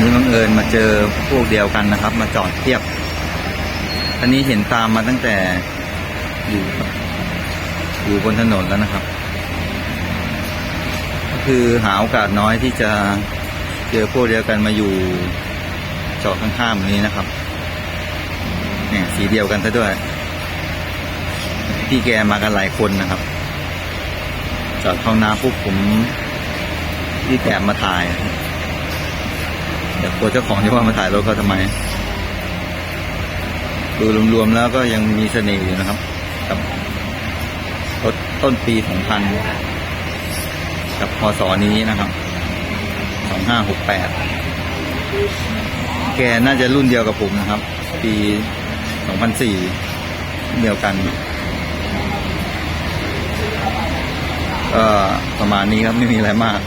นี้บังเอิญมาเจอพวกเดียวกันนะครับ มาจอดเทียบ อันนี้เห็นตามมาตั้งแต่อยู่อยู่บนถนนแล้วนะครับ ก็คือหาโอกาสน้อยที่จะเจอพวกเดียวกันมาอยู่จอดข้างๆแบบนี้นะครับเนี่ยสีเดียวกันซะด้วย พี่แกมากันหลายคนนะครับ จอดเข้าน้ำปุ๊บผมที่แอบมาถ่าย เดี๋ยวกลัวเจ้าของจะว่ามาถ่ายรถเขาทำไม ดูรวมๆแล้วก็ยังมีเสน่ห์อยู่นะครับกับรถต้นปีสองพันกับพศนี้นะครับสองห้าหกแปดแกน่าจะรุ่นเดียวกับผมนะครับ ปีสองพันสี่เดียวกันก็ประมาณนี้ครับไม่มีอะไรมาก